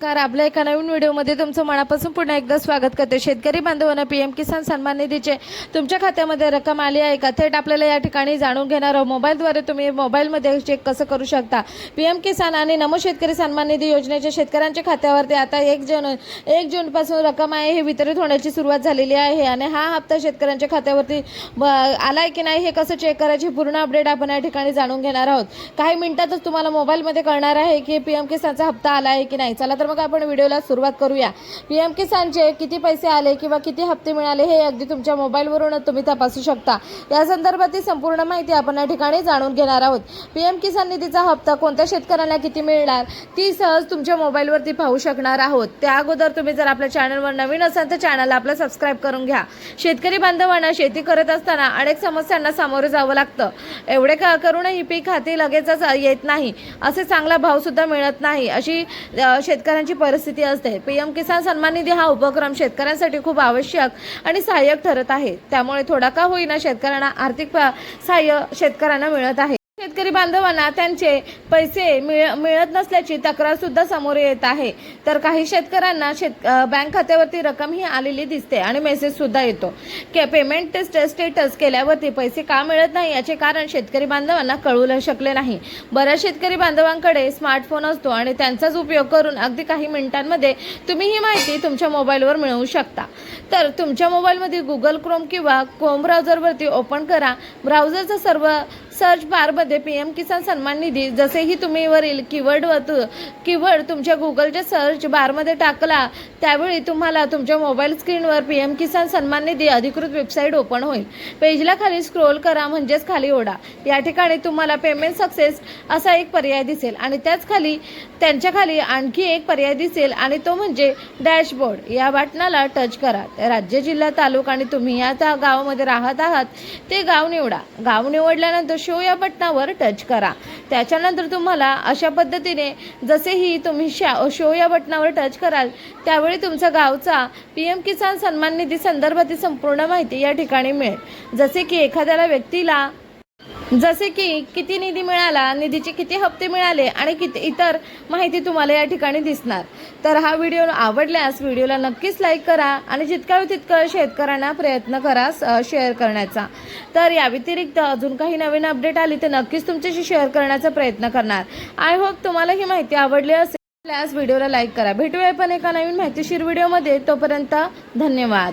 Car आपल्या एका नवीन व्हिडिओमध्ये तुमचं मनापासून पुन्हा एकदा स्वागत करते. शेतकरी बांधवांना पी एम किसान सन्मान निधीचे तुमच्या खात्यामध्ये रक्कम आली आहे का? थेट आपल्याला या ठिकाणी जाणून घेणार आहोत. मोबाईलद्वारे तुम्ही मोबाईलमध्ये चेक कसं करू शकता? पी एम किसान आणि नमो शेतकरी सन्मान निधी योजनेच्या शेतकऱ्यांच्या खात्यावरती आता एक जून एक जूनपासून रक्कम आहे हे वितरित होण्याची सुरुवात झालेली आहे आणि हा हप्ता शेतकऱ्यांच्या खात्यावरती ब- आलाय की नाही हे कसं चेक करायची पूर्ण अपडेट आपण या ठिकाणी जाणून घेणार आहोत. काही मिनिटातच तुम्हाला मोबाईलमध्ये कळणार आहे की पी एम किसानचा हप्ता आला आहे की नाही. चला तर मग आपण व्हिडिओला सुरुवात करूया. पी एम किसानचे किती पैसे आले किंवा किती हप्ते मिळाले हे अगदी तुमच्या मोबाईलवरूनच तुम्ही तपासू शकता. या संदर्भातील संपूर्ण माहिती आपण या ठिकाणी जाणून घेणार आहोत. पी एम किसान निधीचा हप्ता कोणत्या शेतकऱ्यांना किती मिळणार ती सहज तुमच्या मोबाईलवरती पाहू शकणार आहोत. त्या अगोदर तुम्ही जर आपल्या चॅनलवर नवीन असाल तर चॅनलला आपलं सबस्क्राईब करून घ्या. शेतकरी बांधवांना शेती करत असताना अनेक समस्यांना सामोरं जावं लागतं. एवढे का करूनही पीक हाती लगेचच येत नाही. असे चांगला भावसुद्धा मिळत नाही. अशी शेतकऱ्यांची परिस्थिती असते. पी एम किसान सन्मान निधी हा उपक्रम शेतकऱ्यांसाठी खूप आवश्यक आणि सहाय्यक ठरत आहे. त्यामुळे थोडा का होईना शेतकऱ्यांना आर्थिक सहाय्य शेतकऱ्यांना मिळत आहे. शेतकरी बांधवांना त्यांचे पैसे मिळ मिळत नसल्याची तक्रार सुद्धा समोर येत आहे. तर काही शेतकऱ्यांना शेत बँक खात्यावरती रक्कम ही आलेली दिसते आणि मेसेज सुद्धा येतो. के पेमेंट स्टेटस केल्यावरती पैसे का मिळत नाही याचे कारण शेतकरी बांधवांना कळू शकले नाही. बऱ्याच शेतकरी बांधवांकडे स्मार्टफोन असतो आणि त्यांचाच उपयोग करून अगदी काही मिनिटांमध्ये तुम्ही ही माहिती तुमच्या मोबाईलवर मिळवू शकता. तर तुमच्या मोबाईलमध्ये गुगल क्रोम किंवा क्रोम ब्राउझरवरती ओपन करा. ब्राउझरचं सर्व सर्च बारमध्ये पी एम किसान सन्मान निधी जसेही तुम्ही वरील कीवर्ड कीवर्ड तुमच्या गुगलच्या सर्च बारमध्ये टाकला त्यावेळी तुम्हाला तुमच्या मोबाईल स्क्रीनवर पी एम किसान सन्मान निधी अधिकृत वेबसाईट ओपन होईल. पेजला खाली स्क्रोल करा म्हणजेच खाली ओढा. या ठिकाणी तुम्हाला पेमेंट सक्सेस असा एक पर्याय दिसेल आणि त्याच खाली त्यांच्या खाली आणखी एक पर्याय दिसेल आणि तो म्हणजे डॅशबोर्ड या बटनाला टच करा. राज्य जिल्हा तालुका आणि तुम्ही या त्या गावामध्ये राहत आहात ते गाव निवडा. गाव निवडल्यानंतर शो या बटनावर टच करा. त्याच्यानंतर तुम्हाला अशा पद्धतीने जसेही तुम्ही शा शो या बटनावर टच कराल त्यावेळी तुमचा गावचा पी एम किसान सन्मान निधी संदर्भातील संपूर्ण माहिती या ठिकाणी मिळेल. जसे की एखाद्याला व्यक्तीला जसे की किती निधी मिळाला निधीचे किती हप्ते मिळाले आणि किती इतर माहिती तुम्हाला या ठिकाणी दिसणार. तर हा व्हिडिओ आवडल्यास व्हिडिओला नक्कीच लाईक करा आणि जितका होईल तितकं शेतकऱ्यांना प्रयत्न करा स- शेअर करण्याचा. तर या व्यतिरिक्त अजून काही नवीन अपडेट आली तर नक्कीच तुमच्याशी शेअर करण्याचा प्रयत्न करणार. आय होप तुम्हाला ही माहिती आवडली असेल व्हिडिओला लाईक करा. भेटूया पण एका नवीन माहितीशीर व्हिडिओमध्ये. तोपर्यंत धन्यवाद.